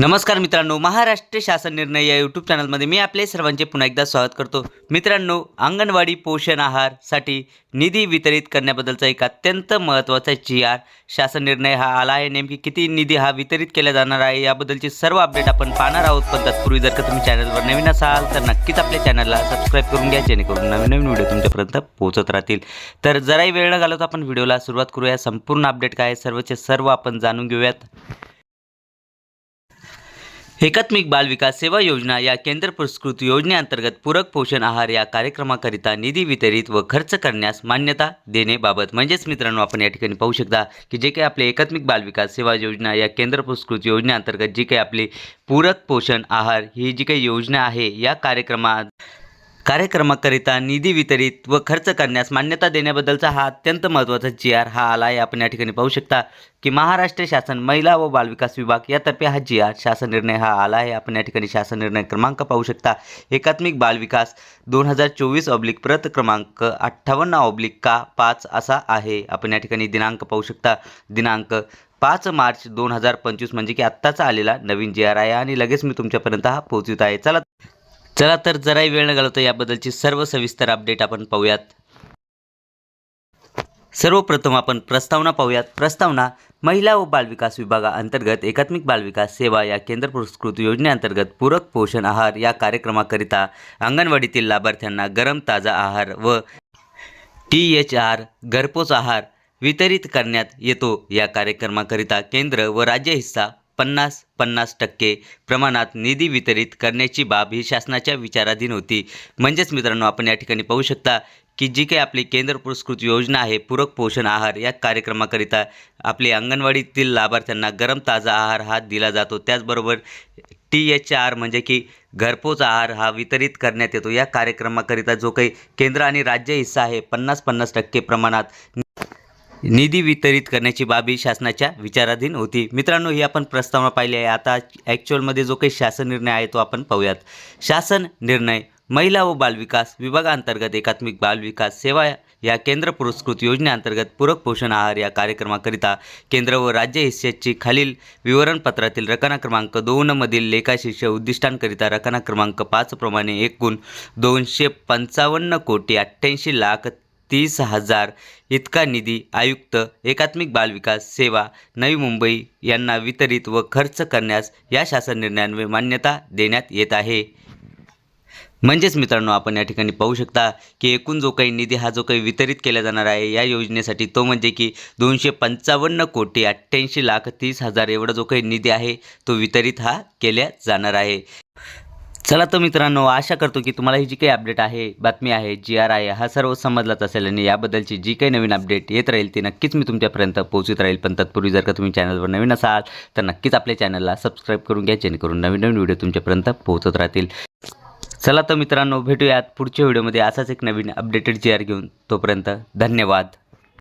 नमस्कार मित्रांनो महाराष्ट्र शासन निर्णय या यूट्यूब चॅनलमध्ये मी आपले सर्वांचे पुन्हा एकदा स्वागत करतो. मित्रांनो अंगणवाडी पोषण आहारसाठी निधी वितरित करण्याबद्दलचा एक अत्यंत महत्त्वाचा जी आर शासन निर्णय हा आला आहे. नेमकी किती निधी हा वितरित केला जाणार आहे याबद्दलची सर्व अपडेट आपण पाहणार आहोत. पण तत्पूर्वी जर का तुम्ही चॅनलवर नवीन असाल तर नक्कीच आपल्या चॅनलला सबस्क्राईब करून घ्या जेणेकरून नवीन नवीन व्हिडिओ तुमच्यापर्यंत पोहोचत राहतील. तर जराही वेळ न घालवता आपण व्हिडिओला सुरुवात करूया. संपूर्ण अपडेट काय आहे सर्वचे सर्व आपण जाणून घेऊयात. एकात्मिक बाल विकास सेवा योजना या केंद्र पुरस्कृत योजनेअंतर्गत पूरक पोषण आहार या कार्यक्रमाकरिता निधी वितरित व खर्च करण्यास मान्यता देणेबाबत म्हणजेच मित्रांनो आपण या ठिकाणी पाहू शकता की जे काही आपले एकात्मिक बाल विकास सेवा योजना या केंद्र पुरस्कृत योजनेअंतर्गत जी काही आपली पूरक पोषण आहार ही जी काही योजना आहे या कार्यक्रमात कार्यक्रमाकरिता निधी वितरित व खर्च करण्यास मान्यता देण्याबद्दलचा हा अत्यंत महत्त्वाचा जी आर हा आला आहे आपण या ठिकाणी पाहू शकता की महाराष्ट्र शासन महिला व बालविकास विभाग यातर्फे हा जी आर शासन निर्णय हा आला आहे. आपण या ठिकाणी शासन निर्णय क्रमांक पाहू शकता. एकात्मिक बालविकास दोन हजार चोवीस ऑब्लिक प्रत क्रमांक अठ्ठावन्न ऑब्लिक का पाच असा आहे. आपण या ठिकाणी दिनांक पाहू शकता. दिनांक पाच मार्च दोन हजार पंचवीस म्हणजे की आत्ताचा आलेला नवीन जी आर आहे. आणि लगेच मी तुमच्यापर्यंत हा पोहोचवित आहे. चला चला तर जराही वेळ न घालवता याबद्दलची सर्व सविस्तर अपडेट आपण पाहूयात. सर्वप्रथम आपण प्रस्तावना पाहूयात. प्रस्तावना महिला व बालविकास विभागाअंतर्गत एकात्मिक बालविकास सेवा या केंद्र पुरस्कृत योजनेअंतर्गत पूरक पोषण आहार या कार्यक्रमाकरिता अंगणवाडीतील लाभार्थ्यांना गरम ताजा आहार व टी एच आर घरपोच आहार वितरित करण्यात येतो या कार्यक्रमाकरिता केंद्र व राज्य हिस्सा पन्नास पन्नास टक्के प्रमाणात निधी वितरित करण्याची बाब ही शासनाच्या विचाराधीन होती. म्हणजेच मित्रांनो आपण या ठिकाणी पाहू शकता की जी काही आपली केंद्र पुरस्कृत योजना आहे पूरक पोषण आहार या कार्यक्रमाकरिता आपली अंगणवाडीतील लाभार्थ्यांना गरम ताजा आहार हा दिला जातो. त्याचबरोबर टी एच आर म्हणजे की घरपोच आहार हा वितरित करण्यात येतो. या कार्यक्रमाकरिता जो काही केंद्र आणि राज्य हिस्सा आहे पन्नास पन्नास टक्के प्रमाणात निधी वितरित करण्याची बाबी शासनाच्या विचाराधीन होती. मित्रांनो ही आपण प्रस्तावना पाहिली आहे. आता ॲक्च्युअलमध्ये जो काही शासन निर्णय आहे तो आपण पाहूयात. शासन निर्णय महिला व बालविकास विभागांतर्गत एकात्मिक बालविकास सेवा या केंद्र पुरस्कृत योजनेअंतर्गत पूरक पोषण आहार या कार्यक्रमाकरिता केंद्र व राज्य हिस्स्याची खालील विवरणपत्रातील रकाना क्रमांक दोनमधील लेखाशिष्य उद्दिष्टांकरिता रकाना क्रमांक पाचप्रमाणे एकूण दोनशे पंचावन्न कोटी अठ्ठ्याऐंशी लाख तीस हजार इतका निधी आयुक्त एकात्मिक बालविकास सेवा नवी मुंबई यांना वितरित व खर्च करण्यास या शासन निर्णयान्वये मान्यता देण्यात येत आहे. म्हणजेच मित्रांनो आपण या ठिकाणी पाहू शकता की एकूण जो काही निधी हा जो काही वितरित केला जाणार आहे या योजनेसाठी तो म्हणजे की दोनशे पंचावन्न कोटी अठ्ठ्याऐंशी लाख तीस हजार एवढा जो काही निधी आहे तो वितरित हा केल्या जाणार आहे. चला तर मित्रांनो आशा करतो की तुम्हाला ही जी काही अपडेट आहे बातमी आहे जी आर आहे हा सर्व समजलाच असेल आणि याबद्दलची जी काही नवीन अपडेट येत राहील ती नक्कीच मी तुमच्यापर्यंत पोहोचत राहील. पण तत्पूर्वी जर का तुम्ही चॅनलवर नवीन असाल तर नक्कीच आपल्या चॅनलला सबस्क्राईब करून घ्या जेणेकरून नवीन नवीन व्हिडिओ तुमच्यापर्यंत पोहोचत राहतील. चला तर मित्रांनो भेटूयात पुढच्या व्हिडिओमध्ये असाच एक नवीन अपडेटेड जी आर घेऊन. तोपर्यंत धन्यवाद.